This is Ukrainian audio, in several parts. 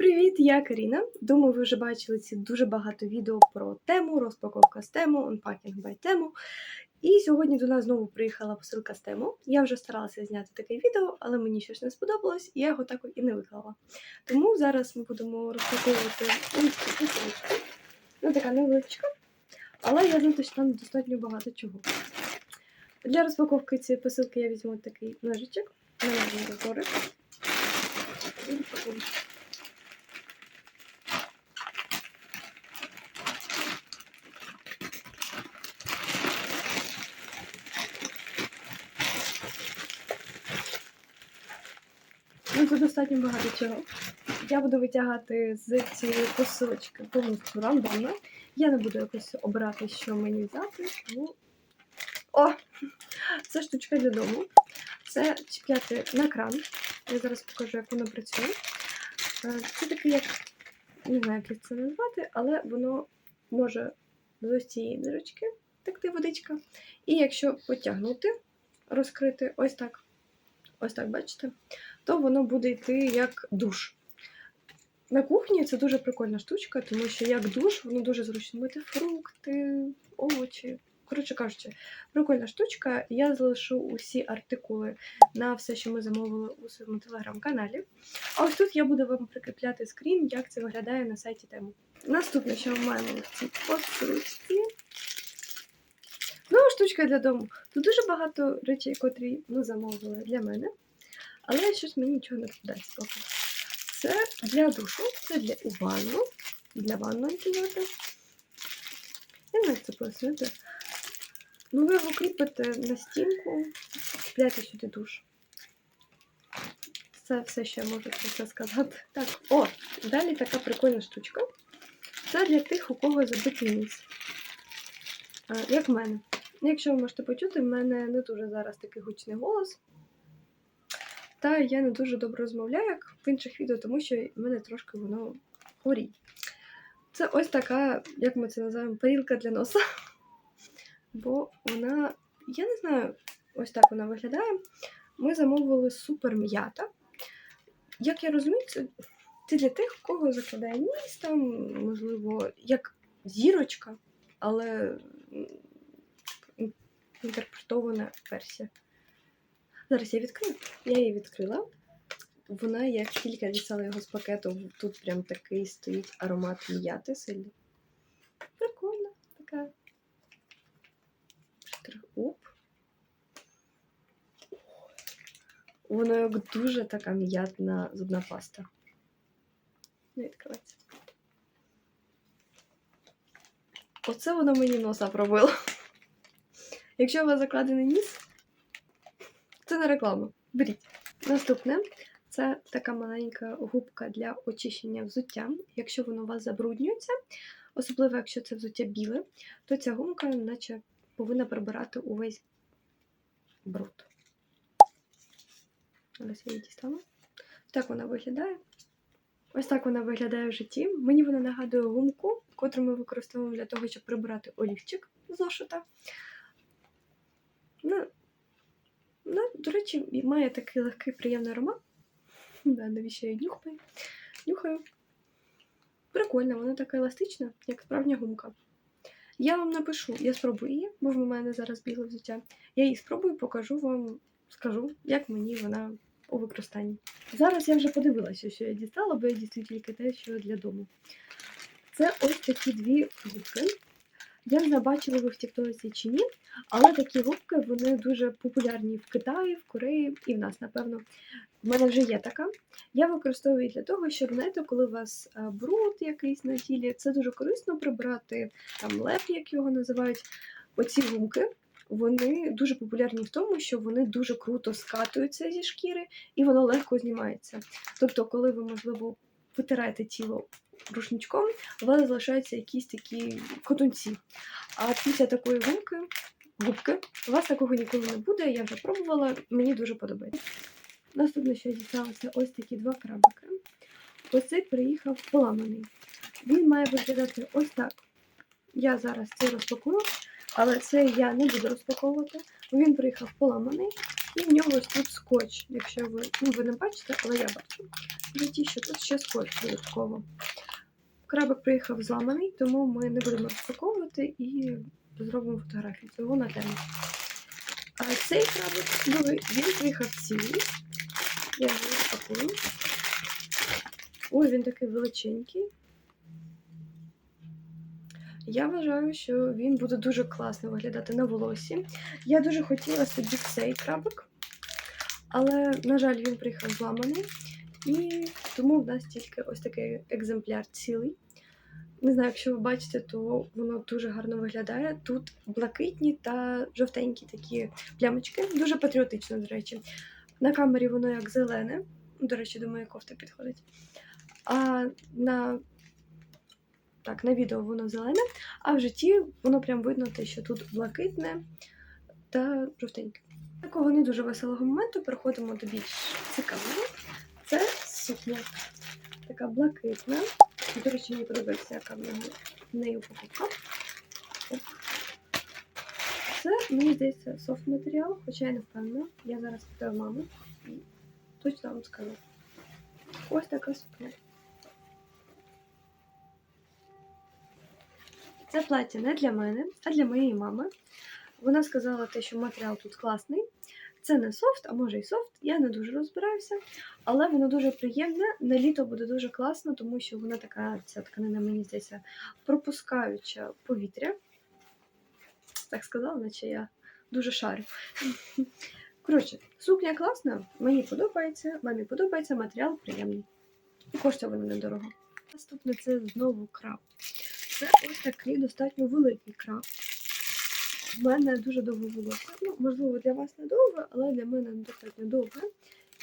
Привіт, я Каріна. Думаю, ви вже бачили ці дуже багато відео про тему, розпаковка з тему, unpacking by тему. І сьогодні до нас знову приїхала посилка з тему. Я вже старалася зняти таке відео, але мені щось не сподобалось, і я його так і не виклала. Тому зараз ми будемо розпаковувати. Ну, така невеличка. Але я знаю, що там достатньо багато чого. Для розпаковки цієї посилки я візьму такий ножичок, нанажний розбори. І розпакую. Ну, тут достатньо багато чого. Я буду витягати з цієї посилочки повністю рандомно. Я не буду якось обирати, що мені взяти. Тому... О! Це штучка для дому. Це чіпляти на кран. Я зараз покажу, як воно працює. Е, Це таке, як не знаю, як це назвати, але воно може з ось цієї дирочки текти водичка. І якщо потягнути, розкрити ось так, ось так, бачите, то воно буде йти як душ. На кухні це дуже прикольна штучка, тому що як душ, воно дуже зручно мити фрукти, овочі. Коротше кажучи, прикольна штучка. Я залишу усі артикули на все, що ми замовили у своєму телеграм-каналі. А ось тут я буду вам прикріпляти скрін, як це виглядає на сайті тему. Наступне, що ми маємо в цій посилочці. Знову штучка для дому. Тут дуже багато речей, котрі ми замовили для мене, але щось мені нічого не вдається поки. Це для душу, це для ванну, для ванної кімнати. Я не знаю, це пояснити. Ну, ви його кріпите на стінку, чіпляєте сюди душ. Це все, що я можу про це сказати. Так, о, далі така прикольна штучка. Це для тих, у кого забитий ніс. Як в мене. Якщо ви можете почути, в мене не дуже зараз такий гучний голос. Та я не дуже добре розмовляю, як в інших відео, тому що в мене трошки воно горіть. Це ось така, як ми це називаємо, парілка для носа. Бо вона, я не знаю, ось так вона виглядає. Ми замовили супер м'ята. Як я розумію, це, це для тих, у кого закладає ніс, там, можливо, як зірочка, але інтерпретована версія. Зараз я відкрию. Я її відкрила. Вона, як тільки дістала його з пакету, тут прям такий стоїть аромат м'яти сильний. Прикольна така. Оп. Воно як дуже така м'ятна зубна паста. Не відкривається. Оце воно мені носа пробило. Якщо у вас закладений ніс, це не реклама. Беріть. Наступне це така маленька губка для очищення взуття. Якщо воно у вас забруднюється, особливо якщо це взуття біле, то ця гумка, наче повинна прибирати увесь бруд. Зараз я її дістану. Так вона виглядає. Ось так вона виглядає в житті. Мені вона нагадує гумку, котру ми використовуємо для того, щоб прибирати олівчик з зошита. Ну, ну, до речі, має такий легкий приємний аромат. Да, навіщо я нюхаю? Нюхаю. Прикольно, вона така еластична, як справжня гумка. Я вам напишу, я спробую її, бо в мене зараз біле взуття. Я її спробую, покажу вам, скажу, як мені вона у використанні. Зараз я вже подивилася, що я дістала, бо я дістаю тільки те, що для дому. Це ось такі дві губки. Я не знаю, бачили ви в Тіктоці чи ні, але такі губки вони дуже популярні в Китаї, в Кореї і в нас, напевно. В мене вже є така. Я використовую для того, щоб знаєте, коли у вас бруд якийсь на тілі, це дуже корисно прибрати там леп, як його називають. Оці гумки. Вони дуже популярні в тому, що вони дуже круто скатуються зі шкіри і воно легко знімається. Тобто, коли ви, можливо, витираєте тіло рушничком, у вас залишаються якісь такі котунці. А після такої гумки, губки, у вас такого ніколи не буде. Я вже пробувала, мені дуже подобається. Наступне, що я дісталася, ось такі два крабики. Ось цей приїхав поламаний. Він має виглядати ось так. Я зараз це розпакую, але це я не буду розпаковувати. Він приїхав поламаний. І в нього ось тут скотч. Якщо ви, ну, ви не бачите, але я бачу. Видіть, що тут ще скотч додатково. Крабик приїхав зламаний, тому ми не будемо розпаковувати і зробимо фотографію цього на тему. А цей крабик, ну, він приїхав цілий. Я його розпакую. Ой, він такий величенький. Я вважаю, що він буде дуже класно виглядати на волосі. Я дуже хотіла собі цей крабик, але, на жаль, він приїхав зламаний. І тому в нас тільки ось такий екземпляр цілий. Не знаю, якщо ви бачите, то воно дуже гарно виглядає. Тут блакитні та жовтенькі такі плямочки. Дуже патріотично, до речі. На камері воно як зелене. До речі, до моєї кофти підходить. А на так, на відео воно зелене, а в житті воно прям видно те, що тут блакитне та жовтеньке. Такого не дуже веселого моменту переходимо до більш цікавого. Це сукня. Така блакитна. До речі, мені подобається, яка в неї упаковка. Це, мені здається, софт матеріал, хоча я не впевнена. Я зараз питаю маму і точно вам скажу. Ось така сукня. Це плаття не для мене, а для моєї мами. Вона сказала те, що матеріал тут класний. Це не софт, а може і софт. Я не дуже розбираюся, але воно дуже приємне. На літо буде дуже класно, тому що вона така, ця тканина, мені здається, пропускаюча повітря. Так сказала, наче я дуже шарю. Коротше, сукня класна, мені подобається, мамі подобається, матеріал приємний. І коштує вона недорого. Наступне це знову краб. Це ось такий достатньо великий краб. В мене дуже довго волосся. Ну, можливо, для вас не довго, але для мене достатньо довге.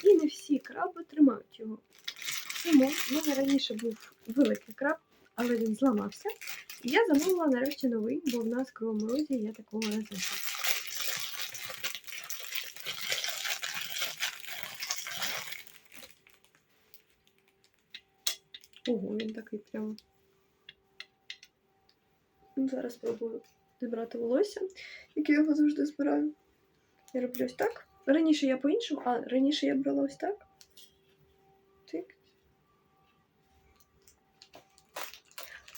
І не всі краби тримають його. Тому в мене раніше був великий краб, але він зламався. І я замовила нарешті новий, бо в нас в Кривому Розі я такого не. Ого, він такий прям. Зараз спробую зібрати волосся, яке я його завжди збираю. Я роблю ось так. Раніше я по-іншому, а раніше я брала ось так. Тик.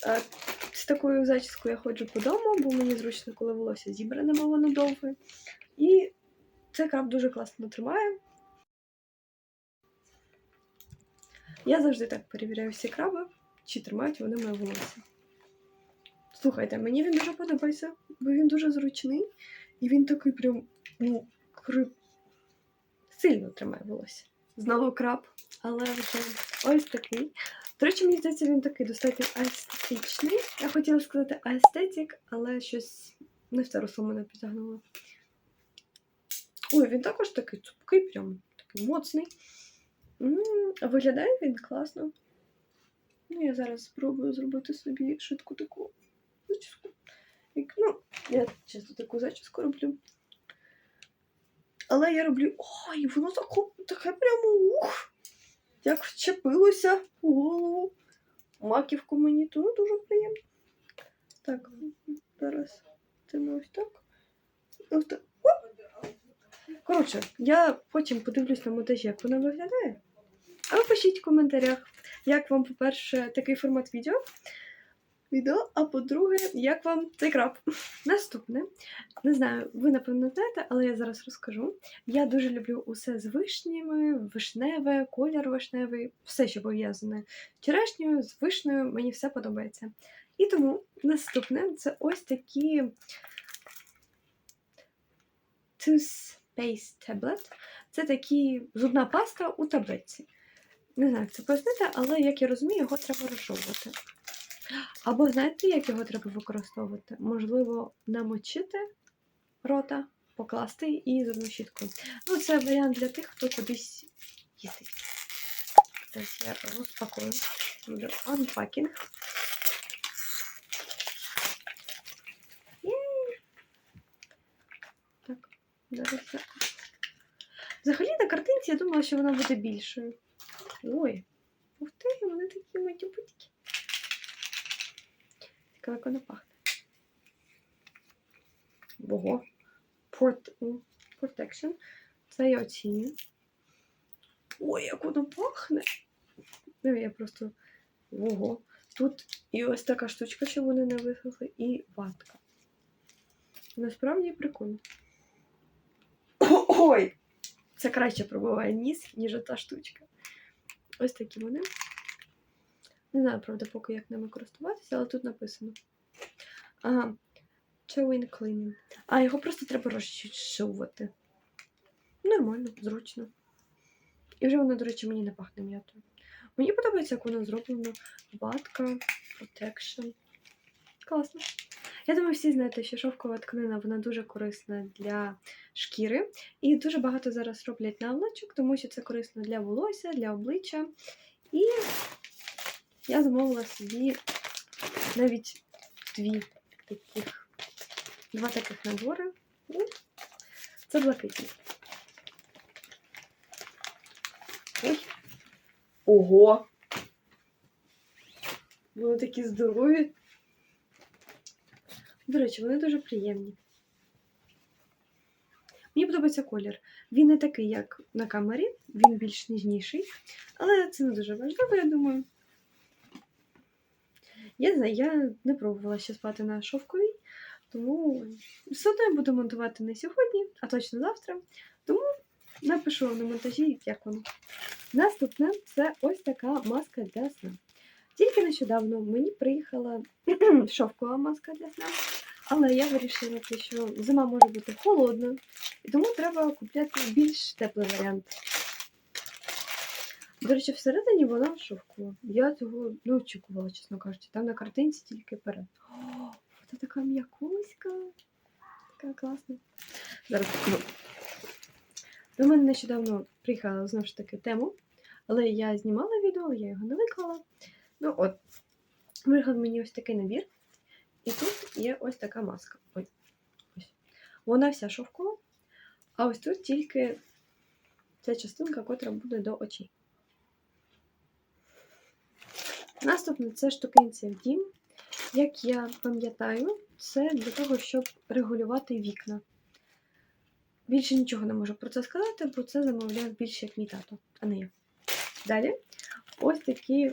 А, з такою зачіскою я ходжу по дому, бо мені зручно, коли волосся зібране, бо воно. І цей краб дуже класно тримає. Я завжди так перевіряю всі краби, чи тримають вони моє волосся. Слухайте, мені він дуже подобається, бо він дуже зручний і він такий прям, ну, кри... сильно тримає волосся. Знову краб, але вже ось такий. До речі, мені здається, він такий достатньо естетичний. Я хотіла сказати естетик, але щось не в те русло мене підтягнуло. Ой, він також такий цупкий, прям такий моцний. Виглядає він класно. Ну, я зараз спробую зробити собі швидку таку ну, я часто таку зачіску роблю. Але я роблю. Ой, воно тако, таке прямо ух! Як вчепилося в голову. Маківку мені, то дуже приємно. Так, зараз ми ось так. Ось так. Оп! Коротше, я потім подивлюсь на монтажі, як воно виглядає. А ви пишіть в коментарях, як вам, по-перше, такий формат відео. Відео, а по-друге, як вам цей краб? Наступне. Не знаю, ви напевно знаєте, але я зараз розкажу. Я дуже люблю усе з вишнями, вишневе, колір вишневий, все, що пов'язане з черешнею, з вишнею, мені все подобається. І тому наступне це ось такі Toothpaste Tablet. Це такі зубна паста у таблетці. Не знаю, як це пояснити, але як я розумію, його треба розшовувати. Або знаєте, як його треба використовувати? Можливо, намочити рота, покласти і зубну щітку. Ну, це варіант для тих, хто кудись їздить. Зараз я розпакую. Буду. Єй! Так, зараз я. Взагалі на картинці я думала, що вона буде більшою. Ой, ух ти, вони такі матюпутики. Як вона пахне. Ого. Port... Protection. Це я оцінюю. Ой, як воно пахне. Ну, я просто. Ого. Тут і ось така штучка, щоб вони не висохли, і ватка. Насправді прикольно. Ой! Це краще пробиває ніс, ніж та штучка. Ось такі вони. Не знаю, правда, поки як ними користуватися, але тут написано. Ага. Chewing cleaning. А, його просто треба розчищувати. Нормально, зручно. І вже воно, до речі, мені не пахне м'ятою. Мені подобається, як воно зроблено. Ватка, protection. Класно. Я думаю, всі знаєте, що шовкова тканина вона дуже корисна для шкіри. І дуже багато зараз роблять наволочок, тому що це корисно для волосся, для обличчя. І я замовила собі навіть дві таких, два таких набори. Це блакитні. Ой. Ого! Вони такі здорові. До речі, вони дуже приємні. Мені подобається колір. Він не такий, як на камері, він більш ніжніший, але це не дуже важливо, я думаю. Я не знаю, я не пробувала ще спати на шовковій, тому все одно я буду монтувати не сьогодні, а точно завтра. Тому напишу вам на монтажі, як воно. Наступне це ось така маска для сна. Тільки нещодавно мені приїхала шовкова маска для сна, але я вирішила, що зима може бути холодною, і тому треба купляти більш теплий варіант. До речі, всередині вона шовкова. Я цього не очікувала, чесно кажучи. Там на картинці тільки перед. О, вона така м'якуська. Така класна. Зараз покажу. До мене нещодавно приїхала знову ж таки тему, але я знімала відео, але я його не виклала. Ну от, виїхав мені ось такий набір. І тут є ось така маска. Ой, ось. Вона вся шовкова, а ось тут тільки ця частинка, котра буде до очей. Наступне це штукенця в дім. Як я пам'ятаю, це для того, щоб регулювати вікна. Більше нічого не можу про це сказати, бо це замовляв більше як мій тато, а не я. Далі ось такі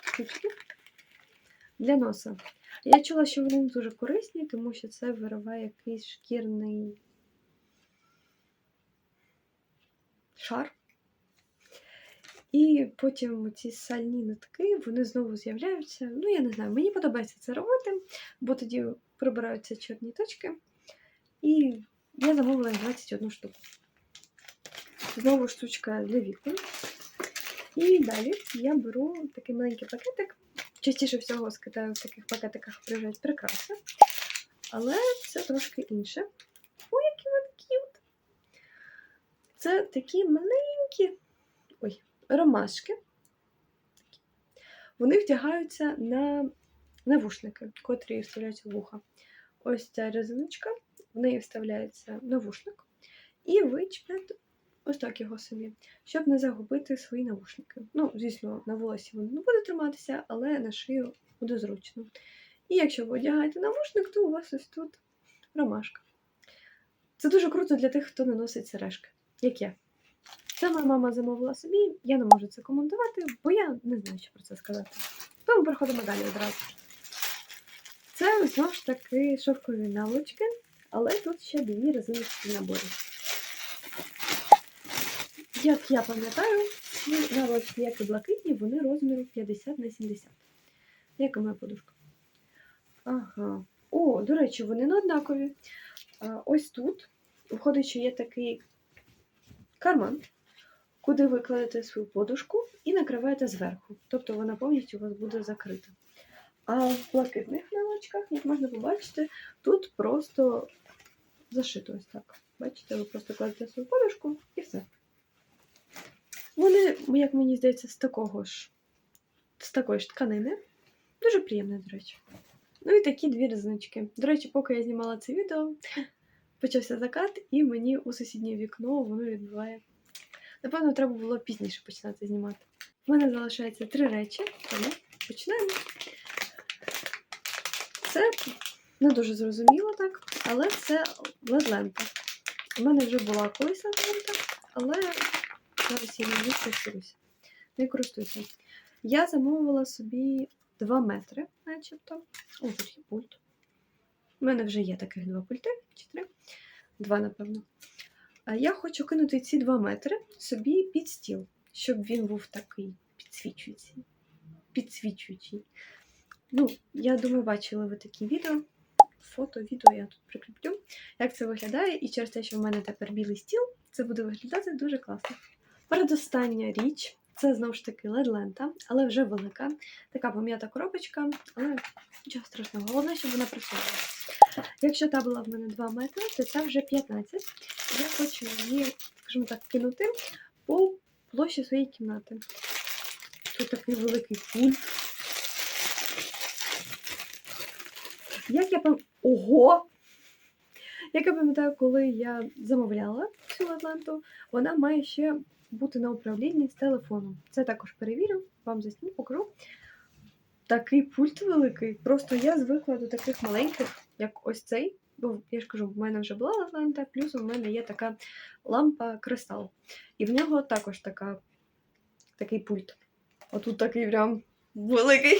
штучки для носа. Я чула, що вони дуже корисні, тому що це вириває якийсь шкірний шар. І потім ці сальні нитки, вони знову з'являються. Ну, я не знаю, мені подобається це робити, бо тоді прибираються чорні точки. І я замовила 21 штуку. Знову штучка для вікон. І далі я беру такий маленький пакетик. Частіше всього з Китаю в таких пакетиках приїжджають прикраси. Але це трошки інше. Ой, які вони к'ют! Це такі маленькі ромашки. Вони вдягаються на навушники, котрі вставляються в вуха. Ось ця резиночка, в неї вставляється навушник, і ви чіпляєте ось так його собі, щоб не загубити свої навушники. Ну, звісно, на волосі воно не буде триматися, але на шию буде зручно. І якщо ви одягаєте навушник, то у вас ось тут ромашка. Це дуже круто для тих, хто не носить сережки, як я. Це моя мама замовила собі, я не можу це коментувати, бо я не знаю, що про це сказати. Тому переходимо далі одразу. Це знову ж таки шовкові наволочки, але тут ще дві резиночки наборі. Як я пам'ятаю, ці наволочки, як і блакитні, вони розміру 50 на 70. Яка моя подушка? Ага. О, до речі, вони не однакові. Ось тут, виходить, що є такий карман, куди ви кладете свою подушку і накриваєте зверху. Тобто вона повністю у вас буде закрита. А в блакитних наволочках, як можна побачити, тут просто зашито ось так. Бачите, ви просто кладете свою подушку і все. Вони, як мені здається, з такого ж, з такої ж тканини. Дуже приємно, до речі. Ну і такі дві резиночки. До речі, поки я знімала це відео, почався закат, і мені у сусіднє вікно воно відбиває. Напевно, треба було пізніше починати знімати. У мене залишається три речі, тому починаємо. Це не дуже зрозуміло так, але це лед-лента. У мене вже була колись лампа, але зараз я не користуюся. Не користуюся. Я замовила собі 2 метри, начебто. О, тут є пульт. У мене вже є таких два пульти, чи три. Два, напевно. Я хочу кинути ці 2 метри собі під стіл, щоб він був такий підсвічуючий. Підсвічуючий. Ну, я думаю, бачили ви такі відео. Фото, відео я тут прикріплю, як це виглядає, і через те, що в мене тепер білий стіл, це буде виглядати дуже класно. Передостання річ це знову ж таки LED-лента, але вже велика. Така пом'ята коробочка, але нічого страшного, головне, щоб вона працювала. Якщо та була в мене 2 метри, то ця вже 15. Я хочу її, скажімо так, кинути по площі своєї кімнати. Тут такий великий пульт. Як я пам... Ого! Як я пам'ятаю, коли я замовляла цю ленту, вона має ще бути на управлінні з телефоном. Це також перевірю, вам заснім, покажу. Такий пульт великий. Просто я звикла до таких маленьких, як ось цей. Бо я ж кажу, в мене вже була лента, плюс у мене є така лампа кристал. І в нього також така, такий пульт. Отут такий прям великий.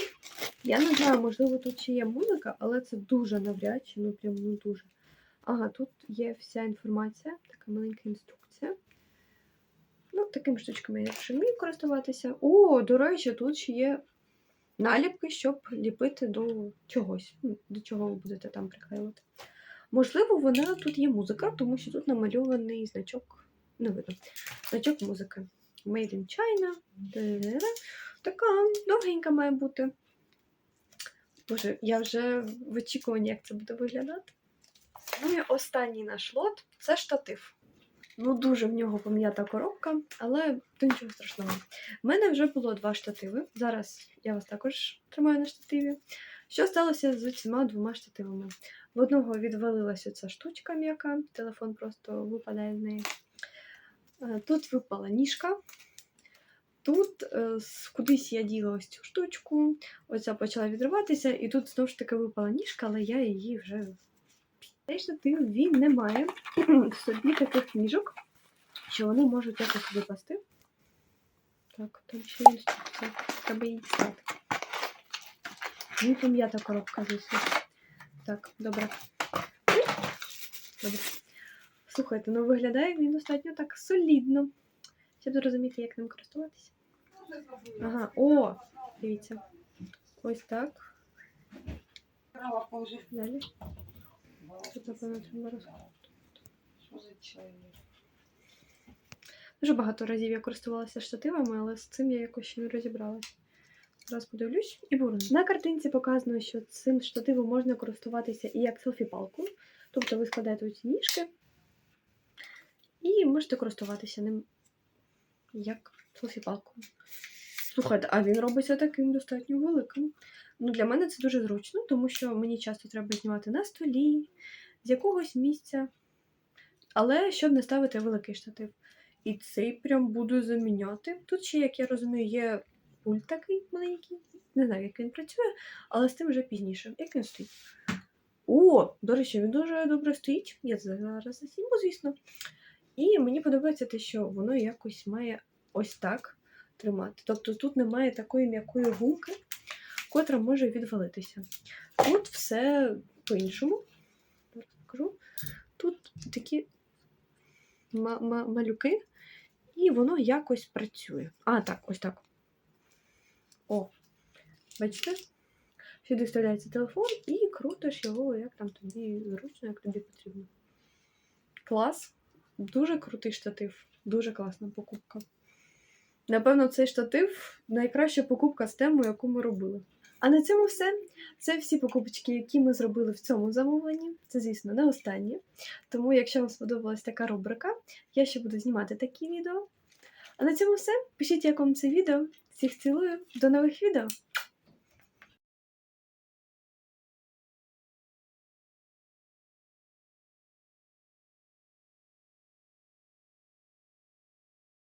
Я не знаю, можливо, тут ще є музика, але це дуже навряд чи, ну прям ну дуже. Ага, тут є вся інформація, така маленька інструкція. Ну, такими штучками я вже вмію користуватися. О, до речі, тут ще є наліпки, щоб ліпити до чогось. Ну, До чого ви будете там приклеювати. Можливо, вона тут є музика, тому що тут намальований значок. Не видно. Значок музики. Made in China. Така довгенька має бути. Боже, я вже в очікуванні, як це буде виглядати. Ну і останній наш лот це штатив. Ну, дуже в нього пом'ята коробка, але то нічого страшного. У мене вже було два штативи. Зараз я вас також тримаю на штативі. Що сталося з цими двома штативами? В одного відвалилася ця штучка м'яка, телефон просто випадає з неї. Е, Тут випала ніжка. Тут е, кудись я діла ось цю штучку, оця почала відриватися, і тут знову ж таки випала ніжка, але я її вже. Цей штатив він не має в собі таких ніжок, що вони можуть якось випасти. Так, там ще є інструкція. Треба її дістати. Ну, пом'ята коробка, звісно. Так, добре. Добре. Слухайте, ну виглядає він достатньо так солідно. Щоб зрозуміти, як ним користуватися. Ага, о! Дивіться. Ось так. Далі. Тут, напевно, треба? Дуже багато разів я користувалася штативами, але з цим я якось ще не розібралася. Зараз подивлюсь і буду. На картинці показано, що цим штативом можна користуватися і як селфі-палкою. Тобто ви складаєте ці ніжки і можете користуватися ним як селфі-палкою. Слухайте, а він робиться таким достатньо великим. Ну, для мене це дуже зручно, тому що мені часто треба знімати на столі, з якогось місця. Але щоб не ставити великий штатив. І цей прям буду заміняти. Тут ще, як я розумію, є пульт такий маленький. Не знаю, як він працює, але з тим вже пізніше. Як він стоїть? О, до речі, він дуже добре стоїть. Я зараз засніму, звісно. І мені подобається те, що воно якось має ось так тримати. Тобто тут немає такої м'якої гумки, котра може відвалитися. Тут все по-іншому. Тут такі ма- ма- малюки, і воно якось працює. А, так, ось так. О, бачите? Сюди вставляється телефон і крутиш його, як там тобі зручно, як тобі потрібно. Клас. Дуже крутий штатив. Дуже класна покупка. Напевно, цей штатив найкраща покупка з тему, яку ми робили. А на цьому все. Це всі покупочки, які ми зробили в цьому замовленні. Це, звісно, не останні. Тому, якщо вам сподобалась така рубрика, я ще буду знімати такі відео. А на цьому все. Пишіть, як вам це відео. Всіх цілую. До нових відео!